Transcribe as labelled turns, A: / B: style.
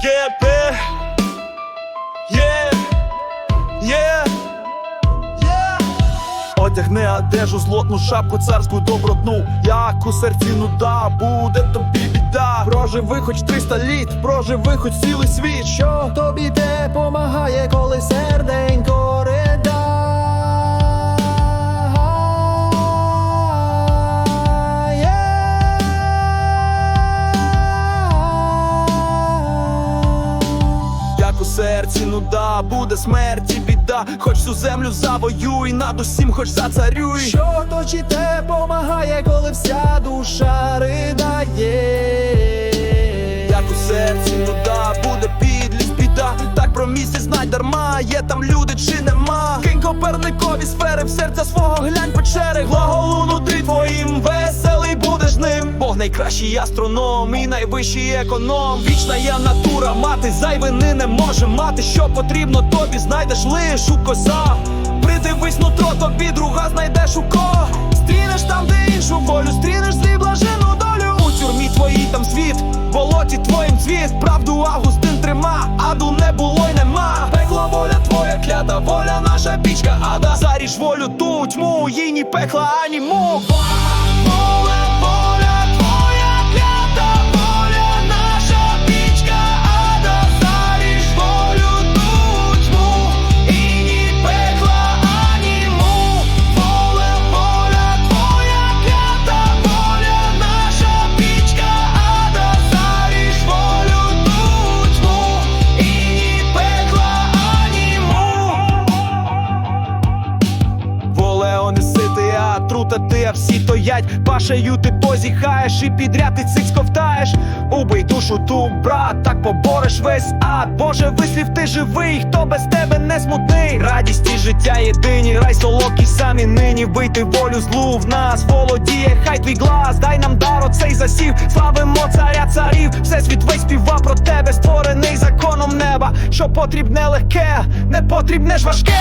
A: get big. Одежу, злотну шапку, царську добротну. Як у серці нуда, буде тобі біда. Проживи хоч 300 літ, проживи хоч цілий світ.
B: Що тобі те помагає, коли серденько.
A: Серці нуда, буде смерті біда, хоч всю землю завоюй, над усім хоч зацарюй.
B: Що то чи помагає, коли вся душа ридає?
A: Як у серці нуда, буде підлість біда Так про місяць знай дарма, є там люди чи нема Кинь коперникові сфери в серця свого глянь печери Глаголу найкращий астроном і найвищий економ. Вічна я натура, мати зайвини не може мати. Що потрібно тобі, знайдеш лиш у коза Придивись нутро, тобі друга знайдеш у кого Стрінеш там, де іншу волю, стрінеш злі блажену долю. У тюрмі твоїй там світ, в болоті твоїм цвіт. Правду Августин трима, аду не було й нема. Пекло воля твоя клята, воля наша пічка ада. Заріж волю ту тьму, їй ні пекла, ані мук а трута ти, а всі тоять Пашею ти позіхаєш і підряд ти цих сковтаєш. Убий душу ту, брат, так побореш весь ад. Боже, вислів ти живий, хто без тебе не смутний. Радість і життя єдині, рай солодкий самі нині. Вбити волю злу в нас володіє, хай твій глас. Дай нам дар оцей засів, славимо царя царів. Всесвіт весь співа про тебе, створений законом неба. Що потрібне легке, не потрібне ж важке